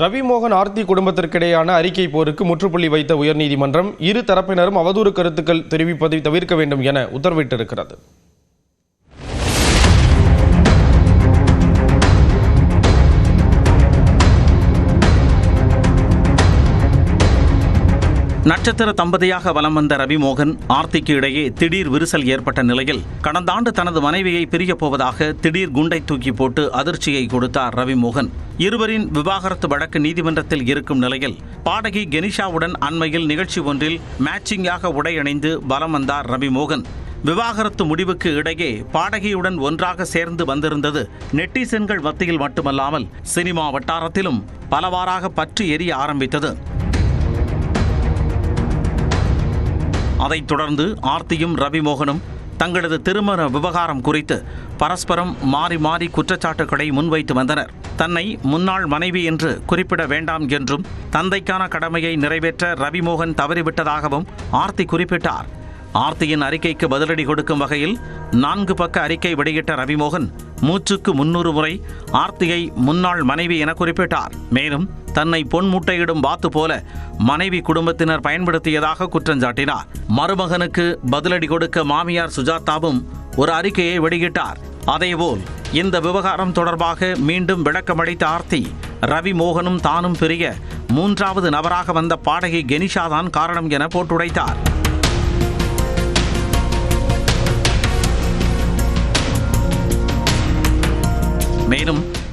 ரவிமோகன் ஆர்த்தி குடும்பத்திற்கிடையான அறிக்கை போருக்கு முற்றுப்புள்ளி வைத்த உயர்நீதிமன்றம் இரு தரப்பினரும் அவதூறு கருத்துக்கள் தெரிவிப்பதை தவிர்க்க வேண்டும் என உத்தரவிட்டிருக்கிறது. நட்சத்திர தம்பதியாக வலம் வந்த ரவிமோகன் ஆர்த்திக்கு இடையே திடீர் விரிசல் ஏற்பட்ட நிலையில் கடந்த ஆண்டு தனது மனைவியை பிரியப் போவதாக திடீர் குண்டை தூக்கி போட்டு அதிர்ச்சியை கொடுத்தார் ரவிமோகன். இருவரின் விவாகரத்து வழக்கு நீதிமன்றத்தில் இருக்கும் நிலையில் பாடகி கெனிஷாவுடன் அண்மையில் நிகழ்ச்சி ஒன்றில் மேட்சிங்காக உடையணிந்து வலம் வந்தார் ரவிமோகன். விவாகரத்து முடிவுக்கு இடையே பாடகியுடன் ஒன்றாக சேர்ந்து வந்திருந்தது நெட்டிசன்கள் மத்தியில் மட்டுமல்லாமல் சினிமா வட்டாரத்திலும் பலவாறாக பற்றி எரிய ஆரம்பித்தது. அதைத் தொடர்ந்து ஆர்த்தியும் ரவிமோகனும் தங்களது திருமண விவகாரம் குறித்து பரஸ்பரம் மாறி மாறி குற்றச்சாட்டுகளை முன்வைத்து வந்தனர். தன்னை முன்னாள் மனைவி என்று குறிப்பிட வேண்டாம் என்றும் தந்தைக்கான கடமையை நிறைவேற்ற ரவிமோகன் தவறிவிட்டதாகவும் ஆர்த்தி குறிப்பிட்டார். ஆர்த்தியின் அறிக்கைக்கு பதிலடி கொடுக்கும் வகையில் நான்கு பக்க அறிக்கை வெளியிட்ட ரவிமோகன் மூச்சுக்கு முன்னூறு முறை ஆர்த்தியை முன்னாள் மனைவி என குறிப்பிட்டார். மேலும் தன்னை பொன் முட்டையிடும் வாத்து போல மனைவி குடும்பத்தினர் பயன்படுத்தியதாக குற்றஞ்சாட்டினார் மருமகனுக்கு பதிலடி கொடுக்க மாமியார் சுஜாதாவும் ஒரு அறிக்கையை வெளியிட்டார். அதேபோல் இந்த விவகாரம் தொடர்பாக மீண்டும் விளக்கமளித்த ஆர்த்தி ரவி மோகனும் தானும் பிரிய மூன்றாவது நபராக வந்த பாடகி கெனிஷா தான் காரணம் என போட்டுடைத்தார்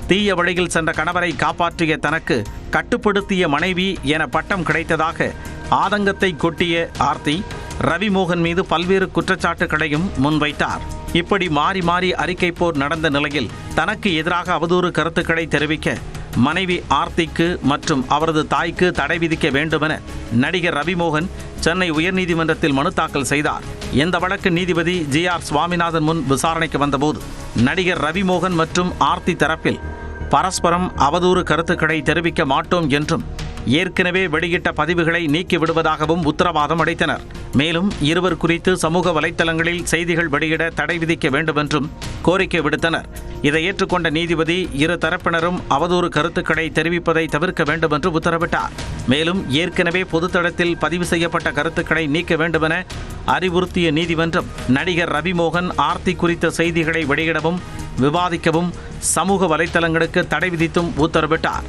தீய வழியில் சென்ற கணவரை காப்பாற்றிய தனக்கு கட்டுப்படுத்திய மனைவி என பட்டம் கிடைத்ததாக ஆதங்கத்தை கொட்டிய ஆர்த்தி ரவிமோகன் மீது பல்வேறு குற்றச்சாட்டுகளையும் முன்வைத்தார். இப்படி மாறி மாறி அறிக்கை போர் நடந்த நிலையில் தனக்கு எதிராக அவதூறு கருத்துக்களை தெரிவிக்க மனைவி ஆர்த்திக்கு மற்றும் அவரது தாய்க்கு தடை விதிக்க வேண்டுமென நடிகர் ரவிமோகன் சென்னை உயர்நீதிமன்றத்தில் மனு தாக்கல் செய்தார். இந்த வழக்கு நீதிபதி ஜி ஆர் சுவாமிநாதன் முன் விசாரணைக்கு வந்தபோது நடிகர் ரவிமோகன் மற்றும் ஆர்த்தி தரப்பில் பரஸ்பரம் அவதூறு கருத்துக்களை தெரிவிக்க மாட்டோம் என்றும் ஏற்கனவே வெளியிட்ட பதிவுகளை நீக்கி விடுவதாகவும் உத்தரவாதம் அளித்தனர். மேலும் இருவர் குறித்து சமூக வலைத்தளங்களில் செய்திகள் வெளியிட தடை விதிக்க வேண்டுமென்றும் கோரிக்கை விடுத்தனர். இதை ஏற்றுக்கொண்ட நீதிபதி இரு தரப்பினரும் அவதூறு கருத்துக்களை தெரிவிப்பதை தவிர்க்க வேண்டும் என்று உத்தரவிட்டார். மேலும் ஏற்கனவே பொதுத்தளத்தில் பதிவு செய்யப்பட்ட கருத்துக்களை நீக்க வேண்டுமென அறிவுறுத்திய நீதிமன்றம் நடிகர் ரவிமோகன் ஆர்த்தி குறித்த செய்திகளை வெளியிடவும் விவாதிக்கவும் சமூக வலைத்தளங்களுக்கு தடை விதித்தும் உத்தரவிட்டார்.